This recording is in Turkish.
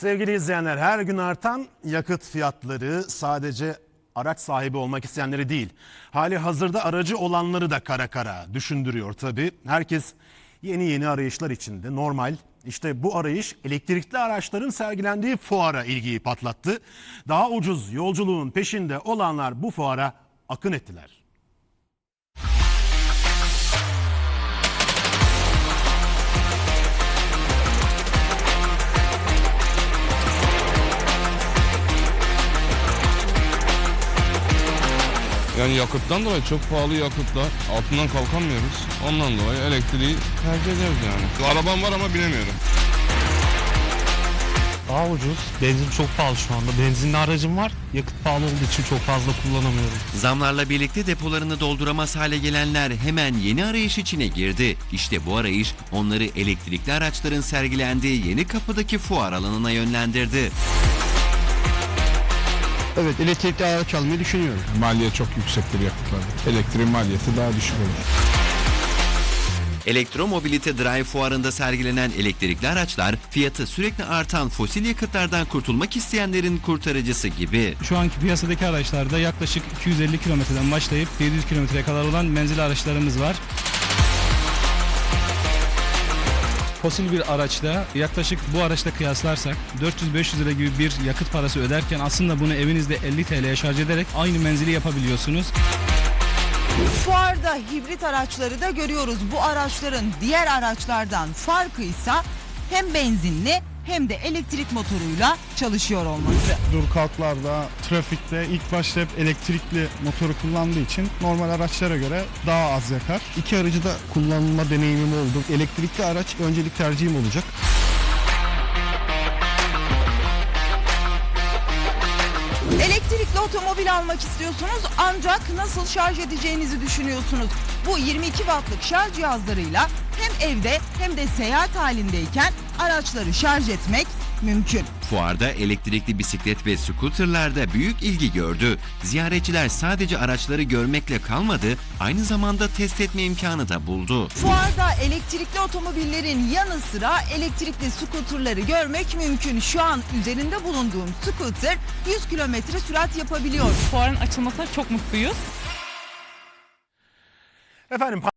Sevgili izleyenler her gün artan yakıt fiyatları sadece araç sahibi olmak isteyenleri değil, hali hazırda aracı olanları da kara kara düşündürüyor tabii. Herkes yeni yeni arayışlar içinde normal. İşte bu arayış elektrikli araçların sergilendiği fuara ilgiyi patlattı. Daha ucuz yolculuğun peşinde olanlar bu fuara akın ettiler. Yani yakıttan dolayı çok pahalı yakıtlar. Altından kalkamıyoruz. Ondan dolayı elektriği tercih ediyoruz yani. Arabam var ama binemiyorum. Daha ucuz. Benzin çok pahalı şu anda. Benzinli aracım var. Yakıt pahalı olduğu için çok fazla kullanamıyorum. Zamlarla birlikte depolarını dolduramaz hale gelenler hemen yeni arayış içine girdi. İşte bu arayış onları elektrikli araçların sergilendiği yeni kapıdaki fuar alanına yönlendirdi. Evet elektrikli araç almayı düşünüyorum. Maliyet çok yüksektir yakıtlarda. Elektriğin maliyeti daha düşük olur. Elektromobilite Drive fuarında sergilenen elektrikli araçlar fiyatı sürekli artan fosil yakıtlardan kurtulmak isteyenlerin kurtarıcısı gibi. Şu anki piyasadaki araçlarda yaklaşık 250 kilometreden başlayıp 700 kilometreye kadar olan menzil araçlarımız var. Fosil bir araçta yaklaşık bu araçla kıyaslarsak 400-500 lira gibi bir yakıt parası öderken aslında bunu evinizde 50 TL'ye şarj ederek aynı menzili yapabiliyorsunuz. Fuarda hibrit araçları da görüyoruz. Bu araçların diğer araçlardan farkı ise hem benzinli hem de elektrik motoruyla çalışıyor olması. dur kalklarda, trafikte ilk başta hep elektrikli motoru kullandığı için normal araçlara göre daha az yakar. İki aracı da kullanma deneyimim oldu. Elektrikli araç öncelik tercihim olacak. Elektrikli otomobil almak istiyorsunuz ancak nasıl şarj edeceğinizi düşünüyorsunuz. Bu 22 wattlık şarj cihazlarıyla hem evde hem de seyahat halindeyken araçları şarj etmek mümkün. Fuarda elektrikli bisiklet ve scooterlarda büyük ilgi gördü. Ziyaretçiler sadece araçları görmekle kalmadı, aynı zamanda test etme imkanı da buldu. Fuarda elektrikli otomobillerin yanı sıra elektrikli skuterları görmek mümkün. Şu an üzerinde bulunduğum scooter 100 kilometre sürat yapabiliyor. Fuarın açılmasına çok mutluyuz. Efendim